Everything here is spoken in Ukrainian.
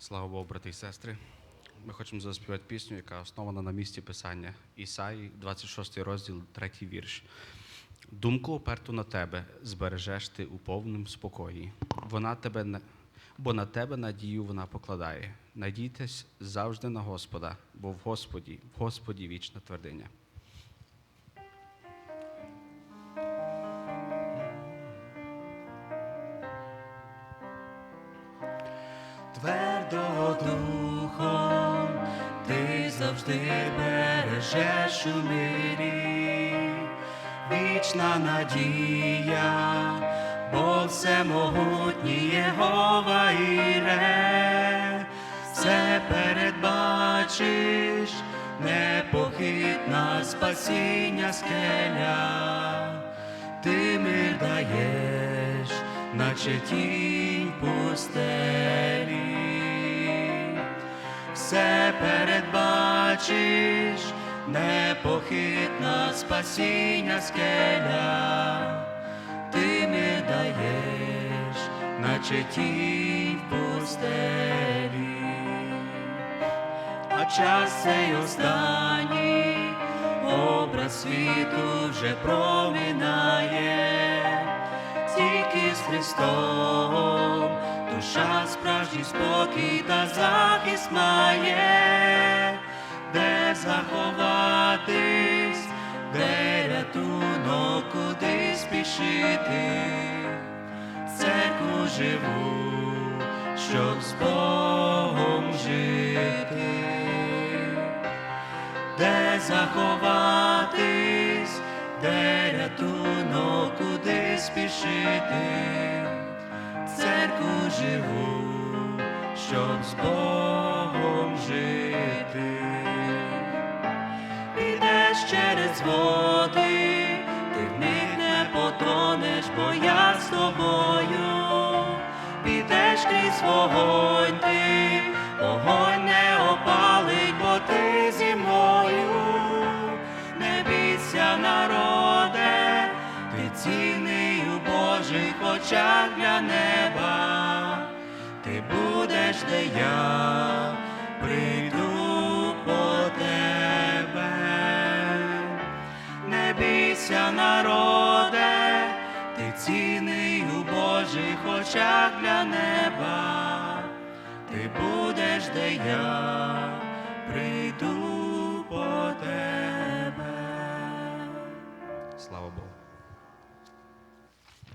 Слава Богу, брати і сестри. Ми хочемо заспівати пісню, яка основана на місці писання Ісаї, 26 розділ, 3 вірш. Думку оперту на тебе збережеш ти у повному спокої. Вона тебе. Бо на тебе надію вона покладає. Надійтесь завжди на Господа, бо в Господі, в Господі вічна твердиня. Твердо духом. Ти завжди бережеш у мирі, вічна надія, бо всемогутній Єгова Іре, все передбачиш, непохитна спасіння скеля, ти мир даєш, наче тінь пустелі, все передбачиш, непохитна спасіння скеля, ти мир даєш, наче тінь пустелі. А час цей останній образ світу вже проминає, тільки з Христом душа справжній спокій та захист має, де заховатись, де рятунок, куди спішити, церкву живу, щоб з Богом жити, де заховатись, де рятунок, куди спішити, церкву живу, щоб з Богом жити. Підеш через води, ти в них не потонеш, бо я з тобою, підеш крізь вогонь ти, вогонь не опалить, бо ти зі мною, не бійся, народе, ти цінний у Божих очах для неба, де я прийду по тебе, не бійся, народе, ти цінний у Божих очах для неба, ти будеш, де я прийду.